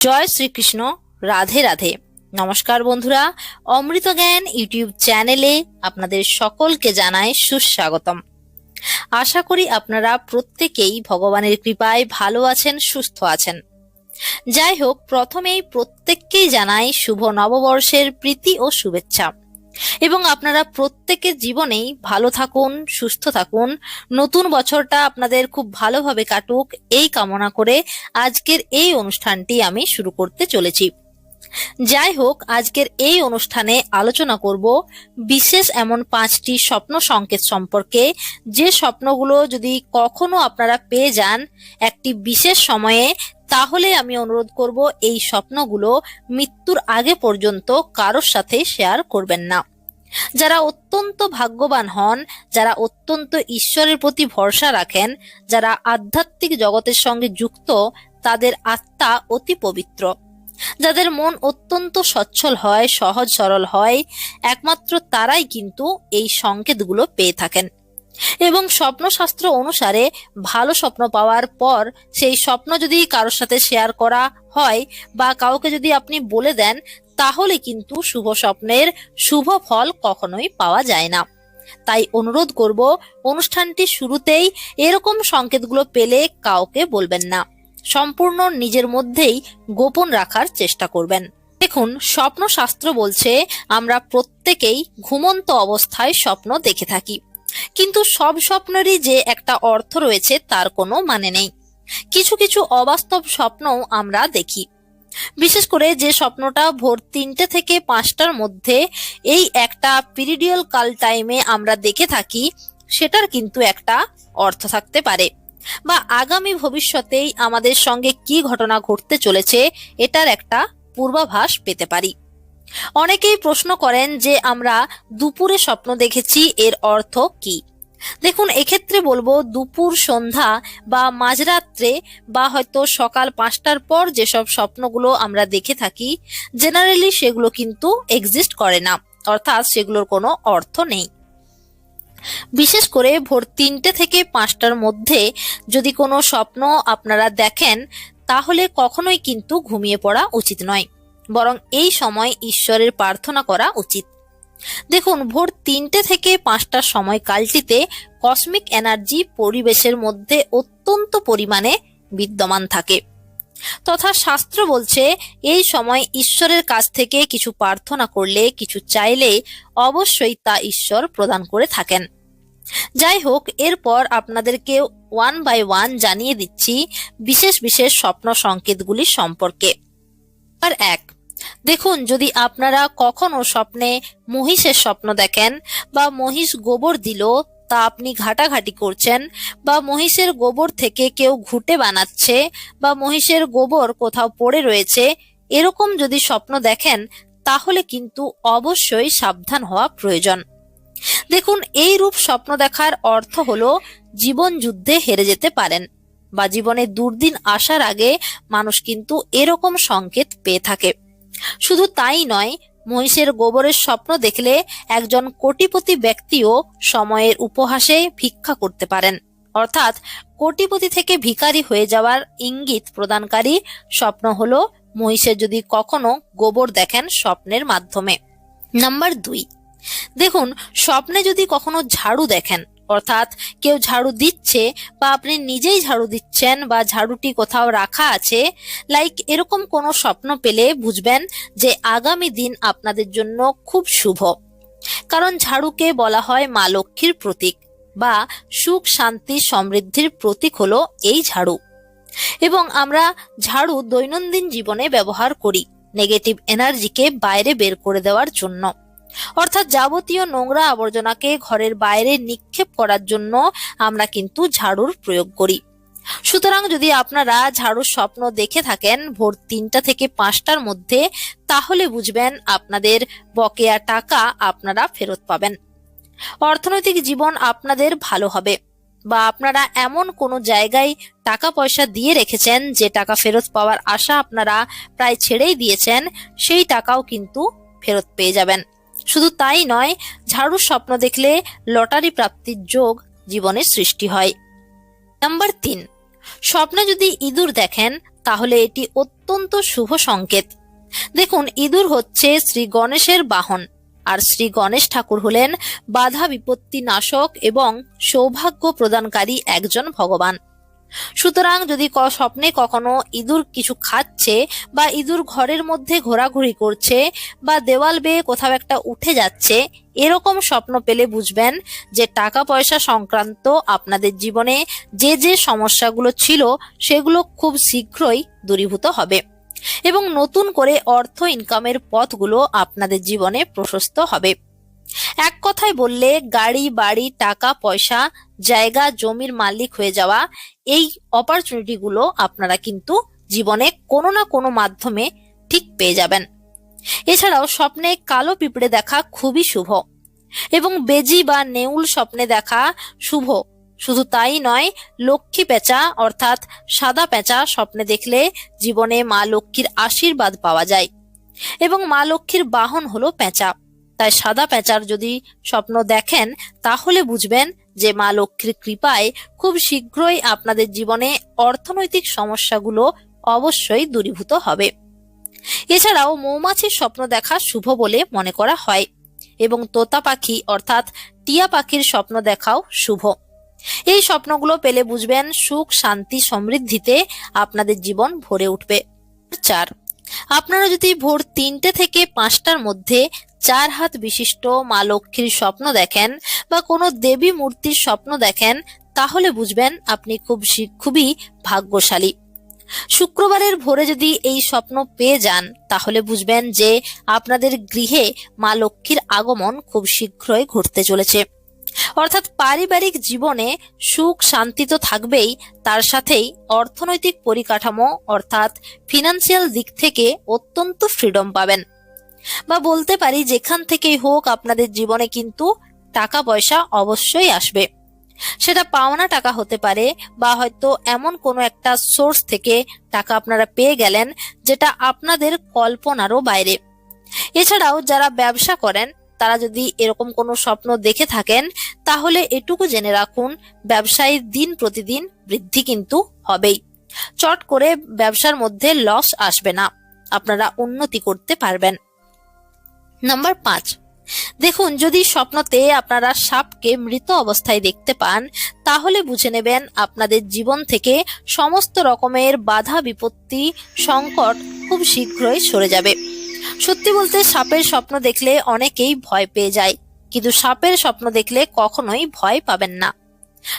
জয় শ্রীকৃষ্ণ, রাধে রাধে। নমস্কার বন্ধুরা, অমৃত জ্ঞান ইউটিউব চ্যানেলে আপনাদের সকলকে জানায় সুস্বাগতম। আশা করি আপনারা প্রত্যেকেই ভগবানের কৃপায় ভালো আছেন, সুস্থ আছেন। যাই হোক, প্রথমেই প্রত্যেককেই জানাই শুভ নববর্ষের প্রীতি ও শুভেচ্ছা। এবং আপনারা প্রত্যেকের জীবনেই ভালো থাকুন, সুস্থ থাকুন। নতুন বছরটা আপনাদের খুব ভালোভাবে কাটুক। এই কামনা করে আজকের এই অনুষ্ঠানটি আমি শুরু করতে চলেছি। যাই হোক, আজকের এই অনুষ্ঠানে আলোচনা করব বিশেষ এমন পাঁচটি স্বপ্ন সংকেত সম্পর্কে। যে স্বপ্নগুলো যদি কখনো আপনারা পেয়ে যান, একটি বিশেষ সময়ে তাহলে আমি অনুরোধ করব এই স্বপ্নগুলো মৃত্যুর আগে পর্যন্ত কারোর সাথে শেয়ার করবেন না। যারা অত্যন্ত ভাগ্যবান হন, যারা অত্যন্ত ঈশ্বরের প্রতি ভরসা রাখেন, যারা আধ্যাত্মিক জগতের সঙ্গে যুক্ত, তাদের আত্মা অতি পবিত্র। যাদের মন অত্যন্ত সচ্ছল হয়, সহজ সরল হয়, একমাত্র তারাই কিন্তু এই সংকেতগুলো পেয়ে থাকেন। এবং স্বপ্নশাস্ত্র অনুসারে ভালো স্বপ্ন পাওয়ার পর সেই স্বপ্ন যদি কারোর সাথে শেয়ার করা হয় বা কাউকে যদি আপনি বলে দেন, তাহলে কিন্তু শুভ স্বপ্নের শুভ ফল কখনোই পাওয়া যায় না। তাই অনুরোধ করব, অনুষ্ঠানটি শুরুতেই এরকম সংকেতগুলো পেলে কাউকে বলবেন না। সম্পূর্ণ নিজের মধ্যেই গোপন রাখার চেষ্টা করবেন। দেখুন স্বপ্ন শাস্ত্র বলছে, আমরা প্রত্যেকেই ঘুমন্ত অবস্থায় স্বপ্ন দেখে থাকি। কিন্তু সব স্বপ্নেরই যে একটা অর্থ রয়েছে, তার কোনো মানে নেই। কিছু কিছু অবাস্তব স্বপ্নও আমরা দেখি। বিশেষ করে যে স্বপ্নটা ভোর তিনটে থেকে পাঁচটার মধ্যে এই একটা পিরিডিয়াল কাল টাইমে আমরা দেখে থাকি, সেটার কিন্তু একটা অর্থ থাকতে পারে। বা আগামী ভবিষ্যতেই আমাদের সঙ্গে কি ঘটনা ঘটতে চলেছে, এটার একটা পূর্বাভাস পেতে পারি। অনেকেই প্রশ্ন করেন যে আমরা দুপুরে স্বপ্ন দেখেছি এর অর্থ কি? দেখুন, এক্ষেত্রে বলব দুপুর সন্ধ্যা বা মাঝরাত্রে বা হয়তো সকাল পাঁচটার পর যেসব স্বপ্নগুলো আমরা দেখে থাকি জেনারেলি সেগুলো কিন্তু এক্সিস্ট করে না। অর্থাৎ সেগুলোর কোনো অর্থ নেই। বিশেষ করে ভোর তিনটে থেকে পাঁচটার মধ্যে যদি কোনো স্বপ্ন আপনারা দেখেন, তাহলে কখনোই কিন্তু ঘুমিয়ে পড়া উচিত নয়। বরং এই সময় ঈশ্বরের প্রার্থনা করা উচিত। দেখুন, ভোর তিনটে থেকে পাঁচটার সময়কালটিতে কসমিক এনার্জি পরিবেশের মধ্যে অত্যন্ত পরিমাণে বিদ্যমান থাকে। তথা শাস্ত্র বলছে, এই সময় ঈশ্বরের কাছ থেকে কিছু প্রার্থনা করলে, কিছু চাইলে অবশ্যই তা ঈশ্বর প্রদান করে থাকেন। যাই হোক, এরপর আপনাদেরকে ওয়ান বাই ওয়ান জানিয়ে দিচ্ছি বিশেষ বিশেষ স্বপ্ন সংকেতগুলি সম্পর্কে। আর এক দেখুন, যদি আপনারা কখনো স্বপ্নে মহিষের স্বপ্ন দেখেন বা মহিষ গোবর দিল, তা আপনি ঘাটাঘাটি করছেন বা মহিষের গোবর থেকে কেউ ঘুটে বানাচ্ছে বা মহিষের গোবর কোথাও পড়ে রয়েছে, এরকম যদি স্বপ্ন দেখেন, তাহলে কিন্তু অবশ্যই সাবধান হওয়া প্রয়োজন। দেখুন এই রূপ স্বপ্ন দেখার অর্থ হলো জীবন যুদ্ধে হেরে যেতে পারেন বা জীবনে দুর্দিন আসার আগে মানুষ কিন্তু এরকম সংকেত পেয়ে থাকে। শুধু তাই নয়, মহিষের গোবরের স্বপ্ন দেখলে একজন কোটিপতি ব্যক্তিও সময়ের উপহাসে ভিক্ষা করতে পারেন। অর্থাৎ কোটিপতি থেকে ভিখারি হয়ে যাওয়ার ইঙ্গিত প্রদানকারী স্বপ্ন হলো মহিষের যদি কখনো গোবর দেখেন স্বপ্নের মাধ্যমে। নাম্বার দুই। দেখুন, স্বপ্নে যদি কখনো ঝাড়ু দেখেন অর্থাৎ কেউ ঝাড়ু দিচ্ছে, বা আপনি নিজেই ঝাড়ু দিচ্ছেন, বা ঝাড়ুটি কোথাও রাখা আছে, লাইক এরকম কোনো স্বপ্ন পেলে বুঝবেন যে আগামী দিন আপনাদের জন্য খুব শুভ। কারণ ঝাড়ুকে বলা হয় মা লক্ষ্মীর প্রতীক, বা সুখ, শান্তি, সমৃদ্ধির প্রতীক হলো এই ঝাড়ু। এবং আমরা ঝাড়ু দৈনন্দিন জীবনে ব্যবহার করি, নেগেটিভ এনার্জিকে বাইরে বের করে দেওয়ার জন্য। অর্থাৎ যাবতীয় নোংরা আবর্জনাকে ঘরের বাইরে নিক্ষেপ করার জন্য আমরা কিন্তু ঝাড়ুর প্রয়োগ করি। সুতরাং যদি আপনারা ঝাড়ুর স্বপ্ন দেখে থাকেন ভোর তিনটা থেকে পাঁচটার মধ্যে, তাহলে বুঝবেন আপনাদের বকেয়া টাকা আপনারা ফেরত পাবেন। অর্থনৈতিক জীবন আপনাদের ভালো হবে বা আপনারা এমন কোনো জায়গায় টাকা পয়সা দিয়ে রেখেছেন যে টাকা ফেরত পাওয়ার আশা আপনারা প্রায় ছেড়েই দিয়েছেন, সেই টাকাও কিন্তু ফেরত পেয়ে যাবেন। শুধু তাই নয়, ঝাড়ুর স্বপ্ন দেখলে লটারি প্রাপ্তির যোগ জীবনে সৃষ্টি হয়। নাম্বার তিন, স্বপ্নে যদি ইঁদুর দেখেন, তাহলে এটি অত্যন্ত শুভ সংকেত। দেখুন, ইঁদুর হচ্ছে শ্রী গণেশের বাহন, আর শ্রী গণেশ ঠাকুর হলেন বাধা বিপত্তি নাশক এবং সৌভাগ্য প্রদানকারী একজন ভগবান। সুতরাং যদি স্বপ্নে কখনো ইঁদুর কিছু খাচ্ছে বা ইঁদুর ঘরের মধ্যে ঘোরাঘুরি করছে বা দেওয়াল বেয়ে কোথাও একটা উঠে যাচ্ছে, এরকম স্বপ্ন পেলে বুঝবেন যে টাকা পয়সা সংক্রান্ত আপনাদের জীবনে যে যে সমস্যাগুলো ছিল সেগুলো খুব শীঘ্রই দূরীভূত হবে এবং নতুন করে অর্থ ইনকামের পথগুলো আপনাদের জীবনে প্রশস্ত হবে। এক কথায় বললে গাড়ি, বাড়ি, টাকা, পয়সা, জায়গা, জমির মালিক হয়ে যাওয়া এই অপরচুনিটিগুলো আপনারা কিন্তু জীবনে কোনো না কোনো মাধ্যমে ঠিক পেয়ে যাবেন। এছাড়াও স্বপ্নে কালো পিঁপড়ে দেখা খুবই শুভ এবং বেজি বা নেউল স্বপ্নে দেখা শুভ। শুধু তাই নয়, লক্ষ্মী পেঁচা অর্থাৎ সাদা পেঁচা স্বপ্নে দেখলে জীবনে মা লক্ষ্মীর আশীর্বাদ পাওয়া যায় এবং মা লক্ষ্মীর বাহন হলো পেঁচা। তাই সাদা পেঁচার যদি স্বপ্ন দেখেন, তাহলে বুঝবেন যে মা লক্ষ্মীর কৃপায় খুব শীঘ্রই আপনাদের জীবনে অর্থনৈতিক সমস্যাগুলো অবশ্যই দূরীভূত হবে। এছাড়াও মৌমাছির স্বপ্ন দেখা শুভ বলে মনে করা হয় এবং তোতা পাখি অর্থাৎ টিয়া পাখির স্বপ্ন দেখাও শুভ। এই স্বপ্নগুলো পেলে বুঝবেন সুখ, শান্তি, সমৃদ্ধিতে আপনাদের জীবন ভরে উঠবে। চার, আপনারা যদি ভোর তিনটে থেকে পাঁচটার মধ্যে চার হাত বিশিষ্ট মা লক্ষ্মীর স্বপ্ন দেখেন বা কোনো দেবী মূর্তির স্বপ্ন দেখেন, তাহলে বুঝবেন আপনি খুব খুবই ভাগ্যশালী। শুক্রবারের ভোরে যদি এই স্বপ্ন পেয়ে যান, তাহলে বুঝবেন যে আপনাদের গৃহে মা লক্ষ্মীর আগমন খুব শীঘ্রই ঘটতে চলেছে। অর্থাৎ পারিবারিক জীবনে সুখ শান্তি তো থাকবেই, তার সাথেই অর্থনৈতিক পরিকাঠামো অর্থাৎ ফিনান্সিয়াল দিক থেকে অত্যন্ত ফ্রিডম পাবেন। বা বলতে পারি যেখান থেকেই হোক আপনাদের জীবনে কিন্তু টাকা পয়সা অবশ্যই আসবে। সেটা পাওনা টাকা হতে পারে বা হয়তো এমন কোনো একটা সোর্স থেকে টাকা আপনারা পেয়ে গেলেন যেটা আপনাদের কল্পনারও বাইরে। এছাড়াও যারা ব্যবসা করেন, তারা যদি এরকম কোনো স্বপ্ন দেখে থাকেন, তাহলে এটুকু জেনে রাখুন ব্যবসায় দিন প্রতিদিন বৃদ্ধি কিন্তু হবেই। চট করে ব্যবসার মধ্যে লস আসবে না। আপনারা উন্নতি করতে পারবেন। নাম্বার পাঁচ। দেখুন, যদি স্বপ্নতে আপনারা সাপকে মৃত অবস্থায় দেখতে পান, তাহলে বুঝে নেবেন আপনাদের জীবন থেকে সমস্ত রকমের বাধা, বিপত্তি, সংকট খুব শীঘ্রই সরে যাবে। সত্যি বলতে সাপের স্বপ্ন দেখলে অনেকেই ভয় পেয়ে যায়, কিন্তু সাপের স্বপ্ন দেখলে কখনোই ভয় পাবেন না।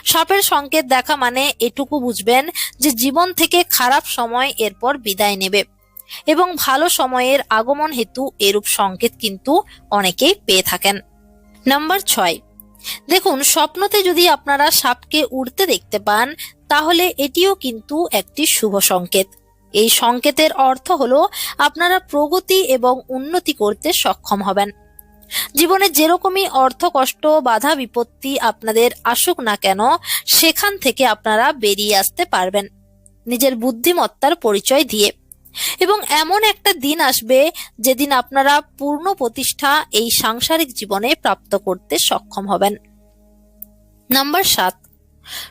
সাপের সংকেত দেখা মানে এটুকু বুঝবেন যে জীবন থেকে খারাপ সময় এরপর বিদায় নেবে। এবং ভালো সময়ের আগমন হেতু এরূপ সংকেত কিন্তু অনেকেই পেয়ে থাকেন। নাম্বার ছয়, দেখুন, স্বপ্নতে যদি আপনারা সাপকে উড়তে দেখতে পান, তাহলে এটিও কিন্তু একটি শুভ সংকেত। এই সংকেতের অর্থ হলো আপনারা প্রগতি এবং উন্নতি করতে সক্ষম হবেন। জীবনে যেরকমই অর্থ কষ্ট, বাধা, বিপত্তি আপনাদের আসুক না কেন, সেখান থেকে আপনারা বেরিয়ে আসতে পারবেন। নিজের বুদ্ধিমত্তার পরিচয় দিয়ে। এবং এমন একটা দিন আসবে যেদিন আপনারা পূর্ণ প্রতিষ্ঠা এই সাংসারিক জীবনে প্রাপ্ত করতে সক্ষম হবেন। নাম্বার সাত।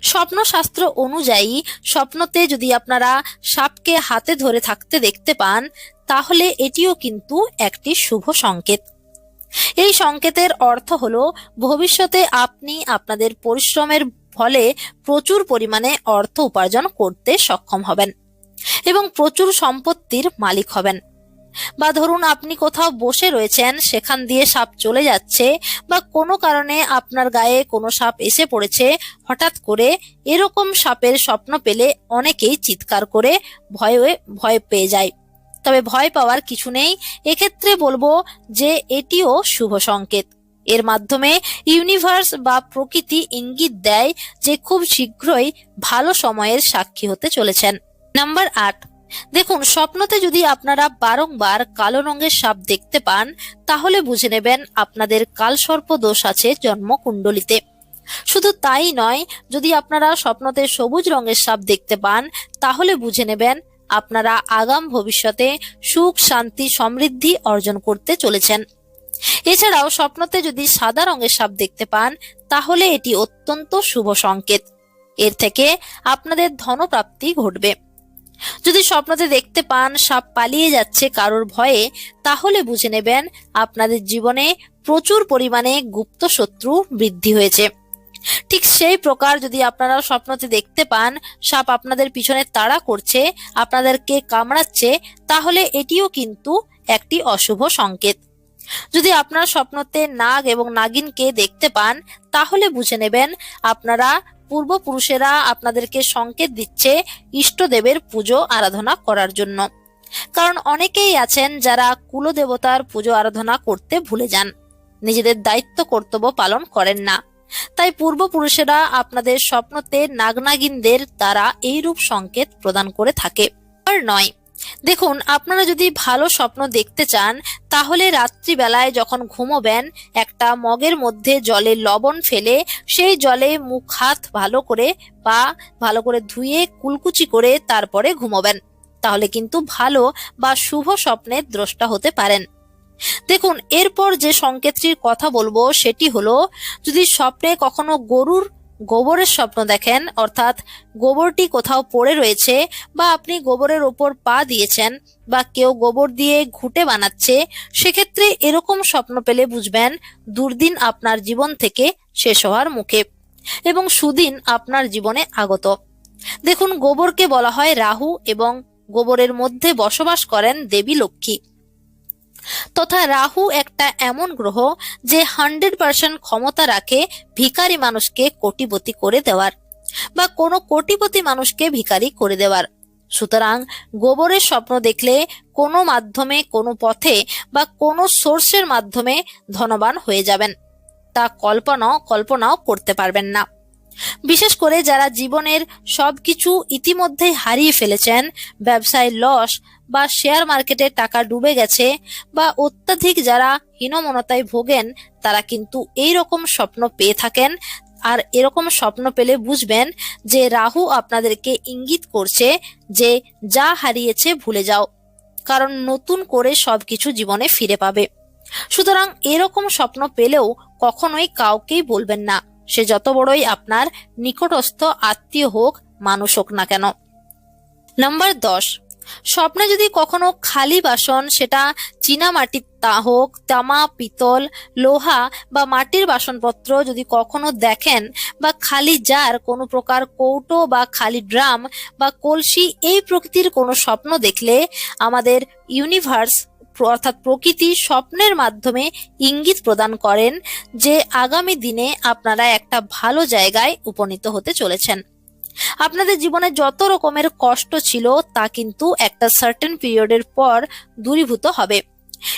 স্বপ্নশাস্ত্র অনুযায়ী স্বপ্নতে যদি আপনারা সাপকে হাতে ধরে থাকতে দেখতে পান, তাহলে এটিও কিন্তু একটি শুভ সংকেত। এই সংকেতের অর্থ হল, ভবিষ্যতে আপনি আপনাদের পরিশ্রমের ফলে প্রচুর পরিমাণে অর্থ উপার্জন করতে সক্ষম হবেন। এবং প্রচুর সম্পত্তির মালিক হবেন। বা ধরুন আপনি কোথাও বসে রয়েছেন, সেখান দিয়ে সাপ চলে যাচ্ছে বা কোনো কারণে আপনার গায়ে কোনো সাপ এসে পড়েছে, হঠাৎ করে এরকম সাপের স্বপ্ন পেলে অনেকেই চিৎকার করে ভয়ে, ভয় পেয়ে যায়। তবে ভয় পাওয়ার কিছু নেই। এক্ষেত্রে বলব যে এটিও শুভ সংকেত। এর মাধ্যমে ইউনিভার্স বা প্রকৃতি ইঙ্গিত দেয় যে খুব শীঘ্রই ভালো সময়ের সাক্ষী হতে চলেছেন। নাম্বার আট। দেখুন, স্বপ্নতে যদি আপনারা বারংবার কালো রঙের সাপ দেখতে পান, তাহলে বুঝে নেবেন আপনাদের কালসর্প দোষ আছে জন্মকুণ্ডলিতে। শুধু তাই নয়, যদি আপনারা স্বপ্নতে সবুজ রঙের সাপ দেখতে পান, তাহলে বুঝে নেবেন আপনারা আগাম ভবিষ্যতে সুখ, শান্তি, সমৃদ্ধি অর্জন করতে চলেছেন। এছাড়াও স্বপ্নতে যদি সাদা রঙের সাপ দেখতে পান, তাহলে এটি অত্যন্ত শুভ সংকেত। এর থেকে আপনাদের ধনপ্রাপ্তি ঘটবে। যদি স্বপ্নতে দেখতে পান, সাপ পালিয়ে যাচ্ছে কারোর ভয়ে, তাহলে বুঝে নেবেন আপনাদের জীবনে প্রচুর পরিমাণে গুপ্ত শত্রু বৃদ্ধি হয়েছে। ঠিক সেই প্রকার যদি আপনারা স্বপ্নতে দেখতে পান, সাপ আপনাদের পিছনে তাড়া করছে, আপনাদেরকে কামড়াচ্ছে, তাহলে এটিও কিন্তু একটি অশুভ সংকেত। যদি আপনার স্বপ্নতে নাগ এবং নাগিনকে দেখতে পান, তাহলে বুঝে নেবেন আপনারা পূর্বপুরুষেরা আপনাদেরকে সংকেত দিচ্ছে ইষ্টদেবের পুজো আরাধনা করার জন্য। কারণ অনেকেই আছেন যারা কুলদেবতার পুজো আরাধনা করতে ভুলে যান। নিজেদের দায়িত্ব কর্তব্য পালন করেন না। তাই পূর্বপুরুষেরা আপনাদের স্বপ্নতে নাগনাগিনদের দ্বারা এইরূপ সংকেত প্রদান করে থাকে। আর নয় দেখুন, আপনারা যদি ভালো স্বপ্ন দেখতে চান, তাহলে রাত্রিবেলায় যখন ঘুমোবেন, একটা মগের মধ্যে জলে লবণ ফেলে সেই জলে মুখ, হাত ভালো করে পা ভালো করে ধুয়ে কুলকুচি করে তারপরে ঘুমোবেন। তাহলে কিন্তু ভালো বা শুভ স্বপ্নের দ্রষ্টা হতে পারেন। দেখুন, এরপর যে সংকেতটির কথা বলব, সেটি হলো, যদি স্বপ্নে কখনো গরুর গোবরের স্বপ্ন দেখেন, অর্থাৎ গোবরটি কোথাও পড়ে রয়েছে বা আপনি গোবরের ওপর পা দিয়েছেন বা কেউ গোবর দিয়ে ঘুটে বানাচ্ছে, সেক্ষেত্রে এরকম স্বপ্ন পেলে বুঝবেন দুর্দিন আপনার জীবন থেকে শেষ হওয়ার মুখে এবং সুদিন আপনার জীবনে আগত। দেখুন, গোবরকে বলা হয় রাহু এবং গোবরের মধ্যে বসবাস করেন দেবী লক্ষ্মী। তথা রাহু একটা এমন গ্রহ যে হান্ড্রেড পার্সেন্ট ক্ষমতা রাখে ভিখারি মানুষকে কোটিপতি করে দেওয়ার বা কোনো কোটিপতি মানুষকে ভিখারি করে দেওয়ার। সুতরাং গোবরের স্বপ্ন দেখলে কোনো মাধ্যমে, কোনো পথে বা কোনো সোর্সের মাধ্যমে ধনবান হয়ে যাবেন। তা কল্পনা, কল্পনাও করতে পারবেন না। বিশেষ করে যারা জীবনের সবকিছু ইতিমধ্যেই হারিয়ে ফেলেছেন, ব্যবসায় লস বা শেয়ার মার্কেটে টাকা ডুবে গেছে বা অত্যাধিক যারা হীনমনতায় ভোগেন, তারা কিন্তু এই রকম স্বপ্ন পেয়ে থাকেন। আর এরকম স্বপ্ন পেলে বুঝবেন যে রাহু আপনাদেরকে ইঙ্গিত করছে যে যা হারিয়েছে ভুলে যাও, কারণ নতুন করে সবকিছু জীবনে ফিরে পাবে। সুতরাং এরকম স্বপ্ন পেলেও কখনোই কাউকেই বলবেন না। সে যত বড়ই আপনার নিকটস্থ আত্মীয় হোক, মানুষ হোক না কেন। নাম্বার দশ স্বপ্নে যদি কখনো খালি বাসন, সেটা চীনা মাটির তা হোক তামা, পিতল, লোহা বা মাটির বাসনপত্র যদি কখনো দেখেন বা খালি জার, কোনো প্রকার কৌটো বা খালি ড্রাম বা কলসি, এই প্রকৃতির কোনো স্বপ্ন দেখলে আমাদের ইউনিভার্স অর্থাৎ প্রকৃতি স্বপ্নের মাধ্যমে ইঙ্গিত প্রদান করেন যে আগামী দিনে আপনারা একটা ভালো জায়গায় উপনীত হতে চলেছেন। আপনাদের জীবনে যত রকমের কষ্ট ছিল, তা কিন্তু একটা সার্টেন পিরিয়ডের পর দূরীভূত হবে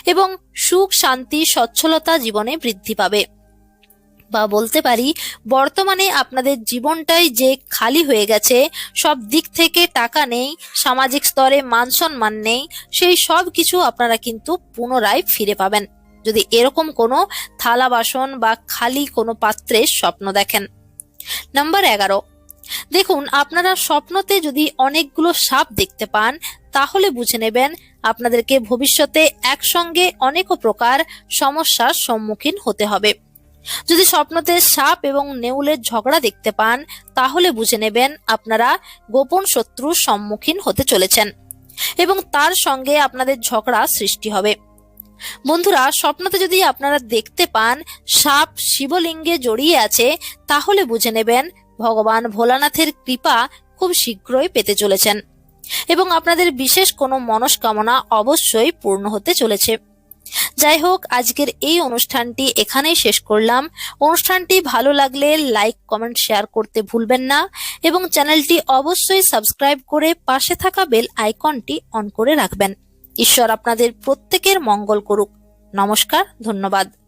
এবং সুখ, শান্তি, সচ্ছলতা জীবনে বৃদ্ধি পাবে। বা বলতে পারি, বর্তমানে আপনাদের জীবনটাই যে খালি হয়ে গেছে, সব দিক থেকে টাকা নেই, সামাজিক স্তরে মান সম্মান নেই, সেই সব কিছু আপনারা কিন্তু পুনরায় ফিরে পাবেন। যদি এরকম কোনো থালা বাসন বা খালি কোনো পাত্রের স্বপ্ন দেখেন। নাম্বার এগারো দেখুন, আপনারা স্বপ্নতে যদি অনেকগুলো সাপ দেখতে পান, তাহলে বুঝে নেবেন আপনাদেরকে ভবিষ্যতে একসঙ্গে অনেক প্রকার সমস্যার সম্মুখীন হতে হবে। যদি স্বপ্নতে সাপ এবং নেউলের ঝগড়া দেখতে পান, তাহলে বুঝে নেবেন আপনারা গোপন শত্রুর সম্মুখীন হতে চলেছেন এবং তার সঙ্গে আপনাদের ঝগড়া সৃষ্টি হবে। বন্ধুরা, স্বপ্নতে যদি আপনারা দেখতে পান সাপ শিবলিঙ্গে জড়িয়ে আছে, তাহলে বুঝে নেবেন ভগবান ভোলানাথের কৃপা খুব শীঘ্রই পেতে চলেছেন এবং আপনাদের বিশেষ কোনো মনস্কামনা অবশ্যই পূর্ণ হতে চলেছে। যাই হোক, আজকের এই অনুষ্ঠানটি এখানেই শেষ করলাম। অনুষ্ঠানটি ভালো লাগলে লাইক, কমেন্ট, শেয়ার করতে ভুলবেন না এবং চ্যানেলটি অবশ্যই সাবস্ক্রাইব করে পাশে থাকা বেল আইকনটি অন করে রাখবেন। ঈশ্বর আপনাদের প্রত্যেকের মঙ্গল করুক। নমস্কার, ধন্যবাদ।